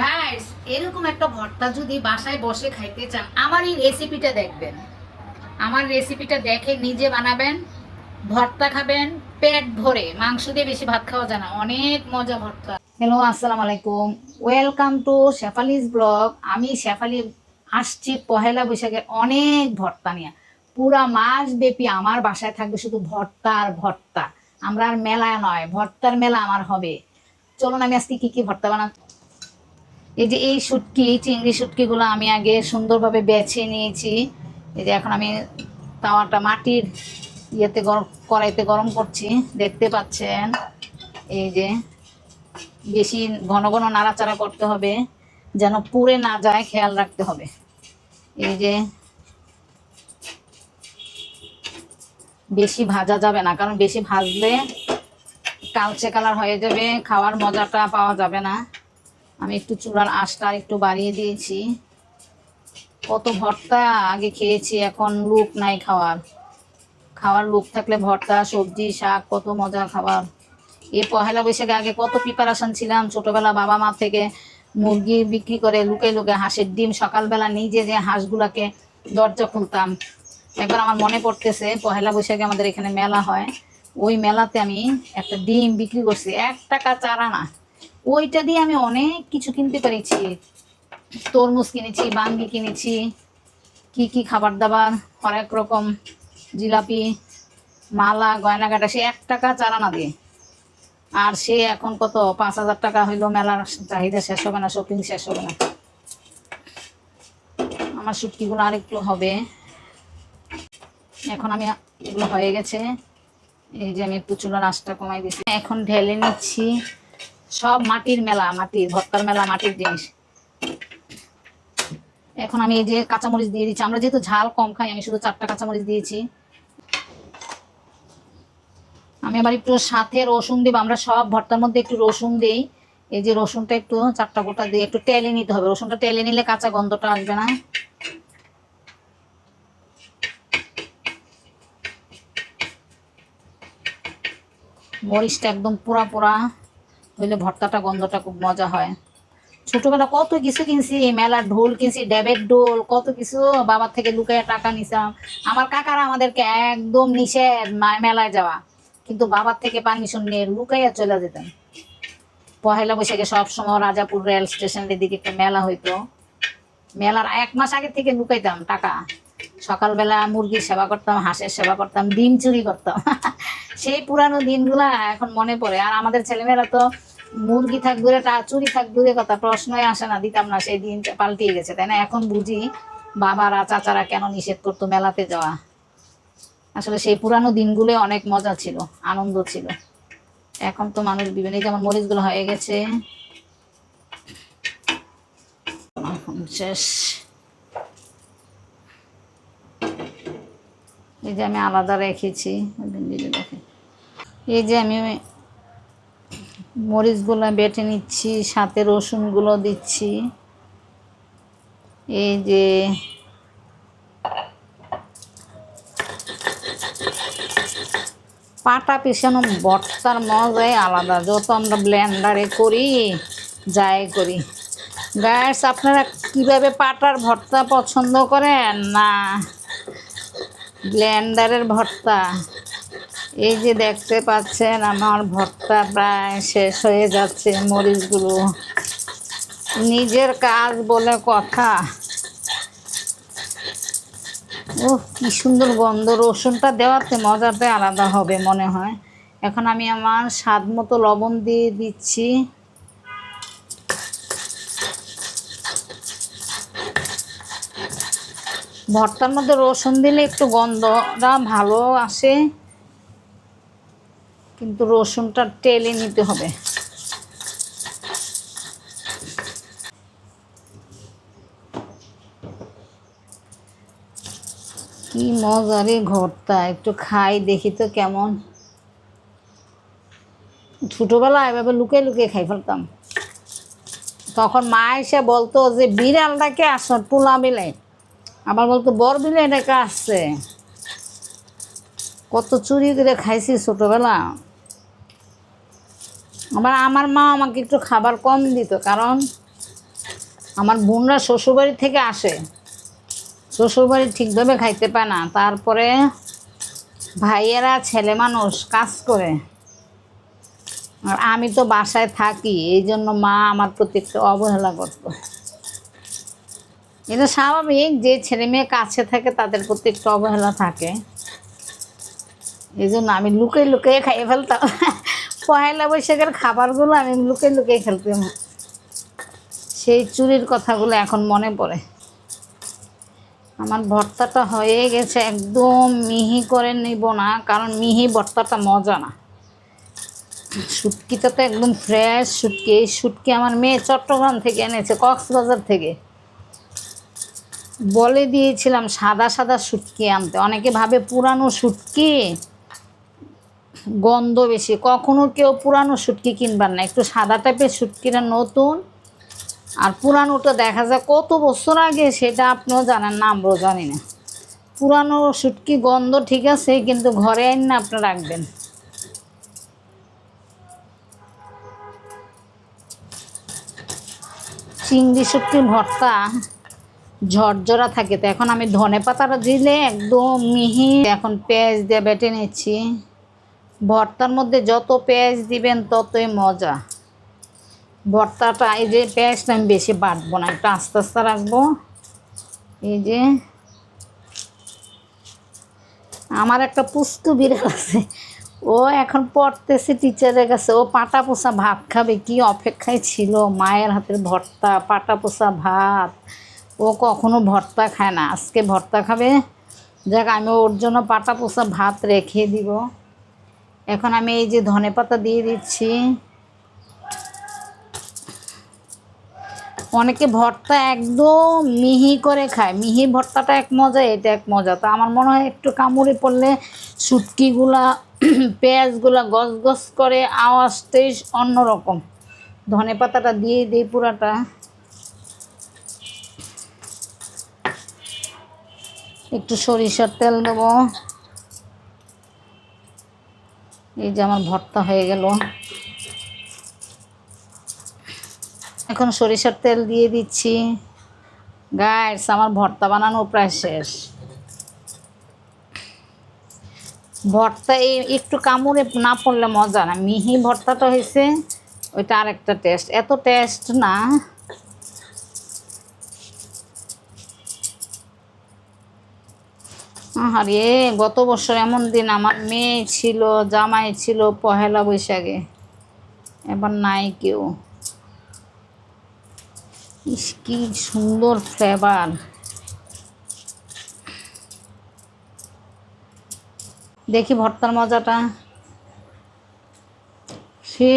Guys এরকম একটা ভর্তা যদি বাসায় বসে খাইতে চান, আমার এই রেসিপিটা দেখবেন। আমার রেসিপিটা দেখে নিজে বানাবেন, ভর্তা খাবেন, পেট ভরে। মাংস দিয়ে বেশি ভাত খাওয়া যায় না, অনেক মজা ভর্তা। হ্যালো আসসালামু আলাইকুম। ওয়েলকাম টু শেফালিস ব্লগ আমি শেফালি আসছি পহেলা বৈশাখে অনেক ভর্তা নিয়ে। পুরা মাস ব্যাপী আমার বাসায় থাকবে শুধু ভর্তা আর ভর্তা। আমরা আর মেলা নয়, ভর্তার মেলা আমার হবে। চলুন আমি আজকে কি কি ভর্তা বানা এই যে এই শুটকি চিংড়ি শুটকিগুলো আমি আগে সুন্দরভাবে বেছে নিয়েছি। এই যে এখন আমি তাওয়াটা মাটির ইয়েতে গরম কড়াইতে গরম করছি, দেখতে পাচ্ছেন। এই যে বেশি ঘন ঘন নাড়াচাড়া করতে হবে, যেন পুড়ে না যায়, খেয়াল রাখতে হবে। এই যে বেশি ভাজা যাবে না, কারণ বেশি ভাজলে কালচে কালার হয়ে যাবে, খাওয়ার মজাটা পাওয়া যাবে না। আমি একটু চুলার আঁচটা আর একটু বাড়িয়ে দিয়েছি। কত ভর্তা আগে খেয়েছি, এখন লুক নাই খাওয়ার। খাওয়ার লুক থাকলে ভর্তা, সবজি, শাক, কত মজা খাবার এ পহেলা বৈশাখে আগে কত প্রিপারেশন ছিলাম, ছোটবেলা বাবা মা থেকে মুরগি বিক্রি করে লুকে লুকে হাঁসের ডিম, সকালবেলা নিজে যে হাঁসগুলাকে দরজা খুলতাম। একবার আমার মনে পড়তেছে, পহেলা বৈশাখে আমাদের এখানে মেলা হয়। ওই মেলাতে আমি একটা ডিম বিক্রি করছি, এক টাকা চারা না। ওইটা দিয়ে আমি অনেক কিছু কিনতে পেরেছি। তরমুজ কিনেছি, বাঙ্গি কিনেছি, কি কি খাবার দাবার হরেক রকম জিলাপি, মালা, গয়নাগাটা, সে এক টাকা চারানা দিয়ে। আর সে এখন কত? পাঁচ হাজার টাকা হইল, মেলার চাহিদা শেষ হবে না শপিং শেষ হবে না। আমার শুটকিগুলো আরেকটু হবে। এখন আমি এগুলো হয়ে গেছে। এই যে আমি একটু চুলার আঁচটা কমাই দিচ্ছি এখন ঢেলে নিচ্ছি। সব মাটির মেলা, মাটির, ভর্তার মেলা, মাটির জিনিস। এখন আমি এই যে কাঁচামরিচ দিয়ে দিচ্ছি। আমরা যেহেতু ঝাল কম খাই, আমি শুধু চারটা কাঁচামরিচ দিয়েছি। আমি আবার একটু সাথে রসুন দিব। আমরা সব ভর্তার মধ্যে একটু রসুন দিই। এই যে রসুনটা একটু চারটা গোটা দিয়ে একটু টেলে নিতে হবে। রসুনটা টেলে নিলে কাঁচা গন্ধটা আসবে না। মরিচটা একদম পোড়া পোড়া। হইলে ভর্তাটা, গন্ধটা খুব মজা হয়। ছোটবেলা কত কিছু কিনছি মেলার ঢোল কিনছি ডেবের ডোল কত কিছু। বাবার থেকে লুকাইয়া টাকা নিছিলাম। আমার কাকারা আমাদেরকে একদম নিষেধ মেলায় যাওয়া। কিন্তু বাবার থেকে পারমিশন নিয়ে লুকাইয়া চলে যেতেন পহেলা বৈশাখে সবসময় রাজাপুর রেল স্টেশনের দিকে একটা মেলা হইতো। মেলার এক মাস আগে থেকে লুকাইতাম টাকা। সকালবেলা মুরগির সেবা করতাম, হাঁসের সেবা করতাম, ডিম চুরি করতাম। সেই পুরানো দিনগুলা এখন মনে পড়ে। আর আমাদের ছেলেমেয়েরা তো মুরগি থাক দূরে চুরি থাক দূরে কথা, প্রশ্নই আসে না, দিতাম না, সেই দিন পাল্টিয়ে গেছে, তাই না? এখন বুঝি বাবারা, চাচারা কেন নিষেধ করতো মেলাতে যাওয়া? আসলে সেই পুরানো দিনগুলো অনেক মজা ছিল, আনন্দ ছিল। এখন তো মানুষ বিভিন্ন যেমন মরিচগুলো হয়ে গেছে। শেষ। এই যে আমি আলাদা রেখেছি দেখে। এই যে আমি মরিচগুলো বেটে নিচ্ছি, সাথে রসুনগুলো দিচ্ছি। এই যে পাটা পিছানো বর্তার মজাই আলাদা। যত আমরা ব্লেন্ডারে করি, যাই করি। গ্যাস আপনারা কীভাবে পাটার ভর্তা পছন্দ করেন? না ব্লেন্ডারের ভর্তা। এই যে দেখতে পাচ্ছেন, আমার ভর্তা প্রায় শেষ হয়ে যাচ্ছে মরিচগুলো। নিজের কাজ বলে কথা। ও কি সুন্দর গন্ধ। রসুনটা দেওয়াতে মজাটা আলাদা হবে মনে হয়। এখন আমি আমার স্বাদ মতো লবণ দিয়ে দিচ্ছি। ভর্তার মধ্যে রসুন দিলে একটু গন্ধটা ভালো আসে। কিন্তু রসুনটা টেলে নিতে হবে। কি মজারে ঘরটা, একটু খাই দেখি তো কেমন। ছোটোবেলায় এভাবে লুকিয়ে লুকিয়ে খাই ফেলতাম। তখন মা এসে বলতো যে, বিড়ালটাকে আসর পোলা বিলে আবার বলতো, বর বিলে এটাকে আসছে। কত চুরি করে খাইছি ছোটোবেলা। আবার আমার মা আমাকে একটু খাবার কম দিত, কারণ আমার বোনরা শ্বশুরবাড়ি থেকে আসে। শ্বশুরবাড়ি ঠিকভাবে খাইতে পায় না। তারপরে ভাইয়েরা ছেলে মানুষ কাজ করে। আর আমি তো বাসায় থাকি, এই জন্য মা আমার প্রতি একটু অবহেলা করতো। এটা স্বাভাবিক যে ছেলে মেয়ে কাছে থাকে, তাদের প্রতি একটু অবহেলা থাকে। এই জন্য আমি লুকিয়ে লুকিয়ে খাইয়ে ফেলতাম। পয়লা বৈশাখের খাবারগুলো আমি লুকিয়ে লুকিয়ে খেলতাম। সেই চুরির কথাগুলো এখন মনে পড়ে। আমার ভর্তাটা হয়ে গেছে, একদম মিহি করে নিব না, কারণ মিহি ভর্তাটা মজা না। শুটকিটা তো একদম ফ্রেশ শুটকি, এই শুটকি আমার মেয়ে চট্টগ্রাম থেকে এনেছে, কক্সবাজার থেকে। বলে দিয়েছিলাম সাদা সাদা শুটকি আনতে। অনেকে ভাবে পুরানো শুটকি গন্ধ বেশি। কখনো কেউ পুরানো শুটকি কিনবার না। একটু সাদা টাইপের শুটকিটা নতুন। আর পুরানোটা দেখা যায় কত বছর আগে, সেটা আপনিও জানেন না, আমরাও জানি না। পুরানো শুটকি গন্ধ ঠিক আছে, কিন্তু ঘরে আইন না, আপনি রাখবেন। চিংড়ি শুটকির ভর্তা ঝরঝরা থাকে। তো এখন আমি ধনে পাতাটা দিলে একদম মিহি। এখন পেঁয়াজ দিয়ে বেটে নিচ্ছি। ভর্তার মধ্যে যত পেঁয়াজ দিবেন ততই মজা। ভর্তাটা এই যে পেঁয়াজটা আমি বেশি বাটবো না, একটু আস্তে আস্তে রাখব। এই যে আমার একটা পুস্তু বিড়াল আছে, ও এখন পড়তেছে টিচারের কাছে। ও পাটা পোষা ভাত খাবে, কি অপেক্ষায় ছিল মায়ের হাতের ভর্তা পাটা পোষা ভাত। ও কখনো ভর্তা খায় না, আজকে ভর্তা খাবে। যাক, আমি ওর জন্য পাটা পোষা ভাত রেখে দিব। এখন আমি এই যে ধনে পাতা দিয়ে দিচ্ছি। অনেকে ভর্তা একদম মিহি করে খায়। মিহি ভর্তাটা এক মজা, এটা এক মজা। তো আমার মনে হয় একটু কামড়ে পড়লে শুটকিগুলা, পেঁয়াজগুলা গস গস করে আওয়াজটাই অন্যরকম। ধনে পাতাটা দিয়ে দিই পুরাটা। একটু সরিষার তেল দেব। এই যে আমার ভর্তা হয়ে গেল। এখন সরিষার তেল দিয়ে দিচ্ছি। গাইস আমার ভর্তা বানানো প্রায় শেষ। ভর্তা এই একটু কামড়ে না পড়লে মজা না। মিহি ভর্তাটা হয়েছে, ওইটা আরেকটা টেস্ট এত টেস্ট না। আরে গত বছর এমন দিন আমার মেয়ে ছিল, জামাই ছিল পহেলা বৈশাখে। এবার নাই কেউ। ইস, কি সুন্দর ফ্লেভার দেখি ভর্তার মজাটা। সে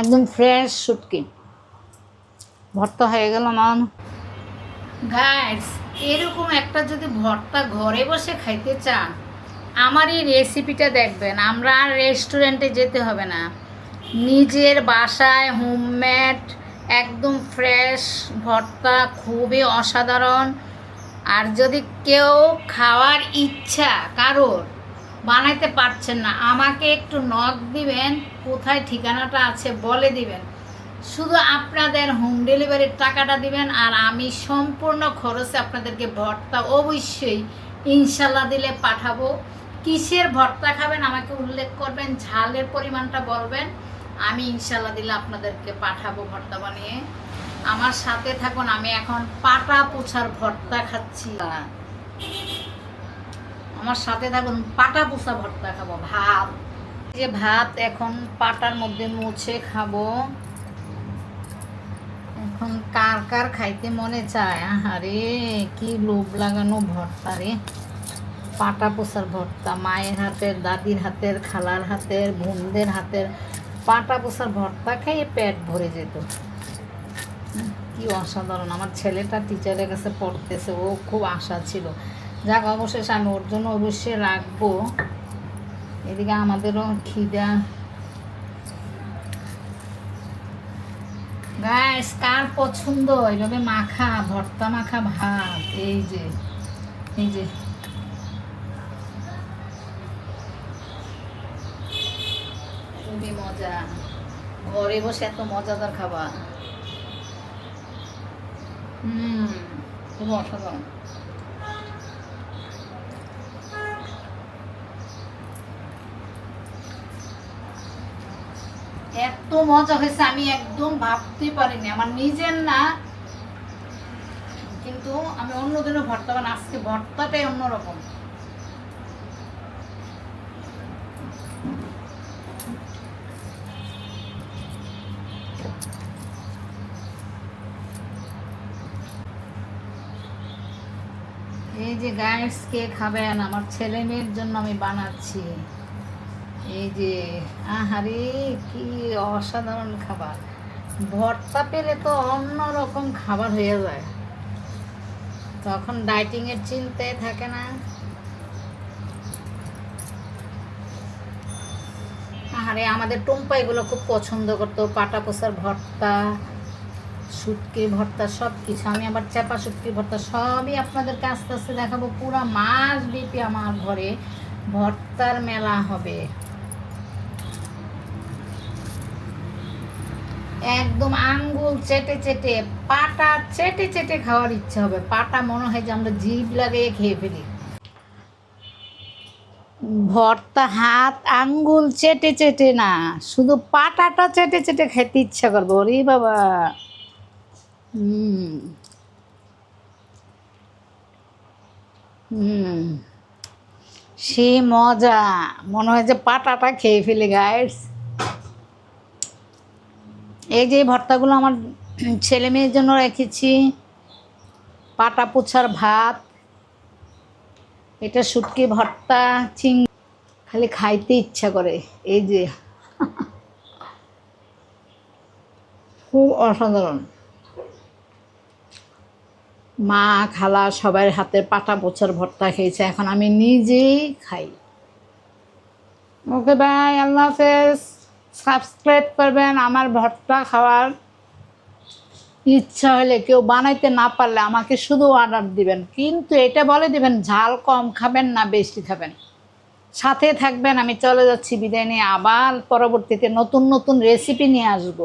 একদম ফ্রেশ শুটকি ভর্তা হয়ে গেল আমার গাইস এরকম একটা যদি ভর্তা ঘরে বসে খাইতে চান, আমার এই রেসিপিটা দেখবেন, আমরা আর রেস্টুরেন্টে যেতে হবে না। নিজের বাসায় হোমমেড একদম ফ্রেশ ভর্তা খুবই অসাধারণ। আর যদি কেউ খাওয়ার ইচ্ছা কারোর, বানাইতে পারছেন না, আমাকে একটু নখ দিবেন, কোথায় ঠিকানাটা আছে বলে দিবেন। শুধু আপনাদের হোম ডেলিভারির টাকাটা দিবেন আর আমি সম্পূর্ণ খরচে আপনাদেরকে ভর্তা অবশ্যই ইনশাল্লাহ দিলে পাঠাবো। কিসের ভর্তা খাবেন আমাকে উল্লেখ করবেন, ঝালের পরিমাণটা বলবেন, আমি ইনশাল্লাহ দিলে আপনাদেরকে পাঠাবো ভর্তা বানিয়ে। আমার সাথে থাকুন, আমি এখন পাটা পোছার ভর্তা খাচ্ছি। আমার সাথে থাকুন, পাটা পোছা ভর্তা খাব, ভাত। যে ভাত এখন পাটার মধ্যে মুছে খাব। কার কার খাইতে মনে চায়? আরে কি লোভ লাগানো ভর্তা রে। পাটা পোষার ভর্তা, মায়ের হাতের, দাদির হাতের, খালার হাতের, বোনদের হাতের। পাটা পোষার ভর্তা খেয়ে পেট ভরে যেত। কি অসাধারণ। আমার ছেলেটা টিচারের কাছে পড়তেছে, ও খুব আশা ছিল। যাক, অবশেষে আমি ওর জন্য অবশ্যই রাখব। এদিকে আমাদেরও খিদা গাইস কার পছন্দ? এইভাবে মাখা, ভর্তা মাখা ভাত, এই যে এই যে। খুবই মজা। ঘরে বসে এত মজাদার খাবার। হুম, খুব অসাধারণ। এত মজা হয়েছে, আমি একদম ভাবতে পারিনি। আমার নিজের না, কিন্তু আমি অন্যদিনও ভর্তা বানাই, আজকে ভর্তাটাই অন্যরকম। এই যে গাইস কে খাবেন আমার ছেলে মেয়ের জন্য আমি বানাচ্ছি। এই যে, আহারে, কি অসাধারণ খাবার। ভর্তা পেলে তো অন্যরকম খাবার হয়ে যায়। তখন ডাইটিং এর চিন্তায় থাকে না। আরে আমাদের টুম্পা এগুলো খুব পছন্দ করতো। পাটা পোসার ভর্তা, শুটকির ভর্তা সব কিছু আমি আবার চাপা শুটকির ভর্তা সবই আপনাদেরকে আস্তে আস্তে দেখাবো। পুরো মাস ব্যাপী আমার ঘরে ভর্তার মেলা হবে। একদম আঙ্গুল চেটে চেটে, পাটা চেটে চেটে খাওয়ার ইচ্ছা হবে। পাটা মনে হয় যে আমরা জিভ লাগিয়ে খেয়ে ফেলি। ভর্তা হাত আঙ্গুল চেটে চেটে না, শুধু পাটাটা চেটে চেটে খেতে ইচ্ছা করব। রে বাবা। হুম। হুম। সে মজা। মনে হয় যে পাটাটা খেয়ে ফেলে গাইস এই যে ভর্তাগুলো আমার ছেলে মেয়ের জন্য রেখেছি। পাটা পোছার ভাত, এটা শুটকি ভর্তা, চিং, খালি খাইতে ইচ্ছা করে, এই যে। খুব অসাধারণ। মা, খালা সবার হাতে পাটা পোছার ভর্তা খেয়েছে, এখন আমি নিজেই খাই। ওকে বাই আল্লাহ হাফেজ। সাবস্ক্রাইব করবেন, আমার ভর্তা খাওয়ার ইচ্ছা হলে কেউ বানাইতে না পারলে আমাকে শুধু অর্ডার দিবেন। কিন্তু এটা বলে দিবেন, ঝাল কম খাবেন না বেশি খাবেন। সাথে থাকবেন, আমি চলে যাচ্ছি বিদায় নিয়ে, আবার পরবর্তীতে নতুন নতুন রেসিপি নিয়ে আসব।